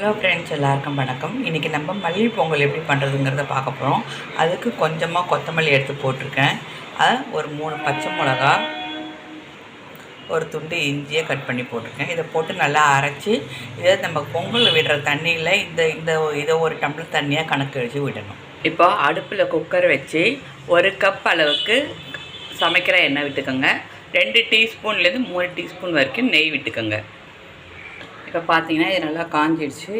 Hello friends எல்லாருக்கும் வணக்கம். இன்றைக்கி நம்ம மல்லி பொங்கல் எப்படி பண்ணுறதுங்கிறத பார்க்க போகிறோம் அதுக்கு கொஞ்சமாக கொத்தமல்லி எடுத்து போட்டிருக்கேன். அதை ஒரு மூணு பச்சை மிளகா ஒரு துண்டு இஞ்சியை கட் பண்ணி போட்டிருக்கேன். இதை போட்டு நல்லா அரைச்சி இதை நம்ம பொங்கல் விடுற தண்ணியில் இந்த இந்த இதை ஒரு டம்ளர் தண்ணியாக கணக்கு வச்சு விடணும். இப்போ அடுப்பில் குக்கர் வச்சு ஒரு கப் அளவுக்கு சமைக்கிற எண்ணெய் விட்டுக்கோங்க. ரெண்டு டீஸ்பூன்லேருந்து மூணு டீஸ்பூன் வரைக்கும் நெய் விட்டுக்கோங்க. இப்போ பார்த்தீங்கன்னா இது நல்லா காஞ்சிடுச்சு.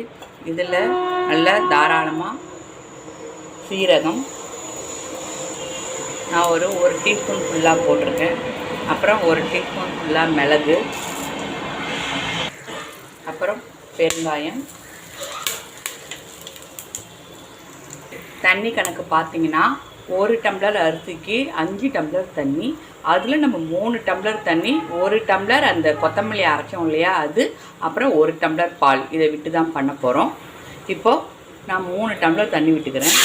இதில் நல்லா தாராளமாக சீரகம். நான் ஒரு ஒரு டீஸ்பூன் ஃபுல்லாக போட்டிருக்கேன். அப்புறம் ஒரு டீஸ்பூன் ஃபுல்லாக மிளகு. அப்புறம் பெருங்காயம். தண்ணி கணக்கு பார்த்தீங்கன்னா ஒரு டம்ளர் அரிசிக்கு அஞ்சு டம்ளர் தண்ணி. அதில் நம்ம மூணு டம்ளர் தண்ணி ஒரு டம்ளர் அந்த கொத்தமல்லி அரைச்சோம் இல்லையா அது அப்புறம் ஒரு டம்ளர் பால். இதை விட்டு தான் பண்ண போகிறோம் இப்போது நான் மூணு டம்ளர் தண்ணி விட்டுக்கிறேன்.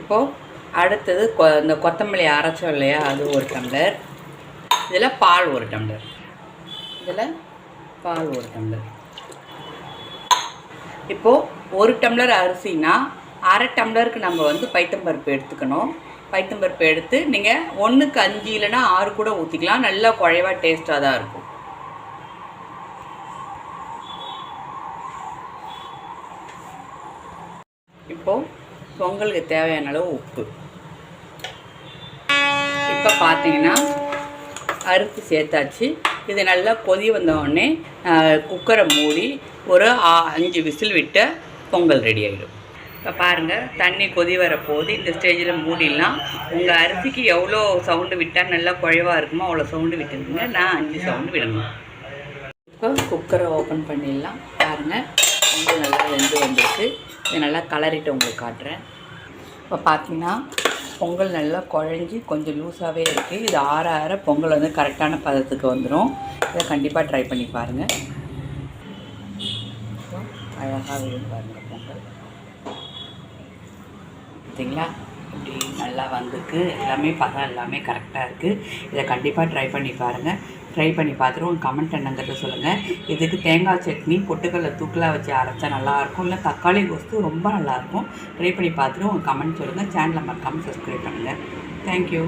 இப்போது அடுத்தது கொ இந்த கொத்தமல்லி அரைச்சோம் இல்லையா அது ஒரு டம்ளர். இதில் பால் ஒரு டம்ளர். இதில் பால் ஒரு டம்ளர். இப்போது ஒரு டம்ளர் அரிசினா அரை டம்ளருக்கு நம்ம வந்து பைத்தம்பருப்பு எடுத்துக்கணும். பைத்தம்பருப்பு எடுத்து நீங்கள் ஒன்றுக்கு அஞ்சு இல்லைன்னா ஆறு கூட ஊற்றிக்கலாம் நல்லா குழைவாக டேஸ்ட்டாக தான் இருக்கும். இப்போது பொங்கலுக்கு தேவையான அளவு உப்பு. இப்போ பார்த்தீங்கன்னா அரிசி சேர்த்தாச்சு. இது நல்லா கொதி வந்த உடனே குக்கரை மூடி ஒரு ஆ- அஞ்சு விசில் விட்ட பொங்கல் ரெடி ஆகிடும் இப்போ பாருங்கள் தண்ணி கொதி வர போது இந்த ஸ்டேஜில் மூடிடலாம். உங்கள் அரிசிக்கு எவ்வளோ சவுண்டு விட்டால் நல்லா குழைவாக இருக்குமோ அவ்வளோ சவுண்டு விட்டுருங்க நான் அஞ்சு சவுண்டு விடணும். இப்போ குக்கரை ஓப்பன் பண்ணிடலாம். பாருங்கள் பொங்கல் நல்லா வெந்து வந்திருக்கு. இதை நல்லா கலரிட்டு உங்களுக்கு காட்டுறேன். இப்போ பார்த்தீங்கன்னா பொங்கல் நல்லா குழஞ்சி கொஞ்சம் லூஸாகவே இருக்குது இது ஆற ஆற பொங்கல் வந்து கரெக்டான பதத்துக்கு வந்துடும் இதை கண்டிப்பாக ட்ரை பண்ணி பாருங்கள் அழகாக விடும் பொங்கல். பார்த்தீங்களா இப்படி நல்லா வந்திருக்கு. எல்லாமே பதம் எல்லாமே கரெக்டாக இருக்குது இதை கண்டிப்பாக ட்ரை பண்ணி பாருங்கள் ட்ரை பண்ணி பார்த்துட்டு உங்கள் கமெண்ட் என்னங்கிறத சொல்லுங்கள் இதுக்கு தேங்காய் சட்னி பொட்டுக்கடலை தூக்கலாக வச்சு அரைச்சா நல்லாயிருக்கும் இல்லை தக்காளி கோஸ்து ரொம்ப நல்லாயிருக்கும் ட்ரை பண்ணி பார்த்துட்டு உங்கள் கமெண்ட் சொல்லுங்கள் சேனலை மறக்காமல் சப்ஸ்கிரைப் பண்ணுங்கள் தேங்க்யூ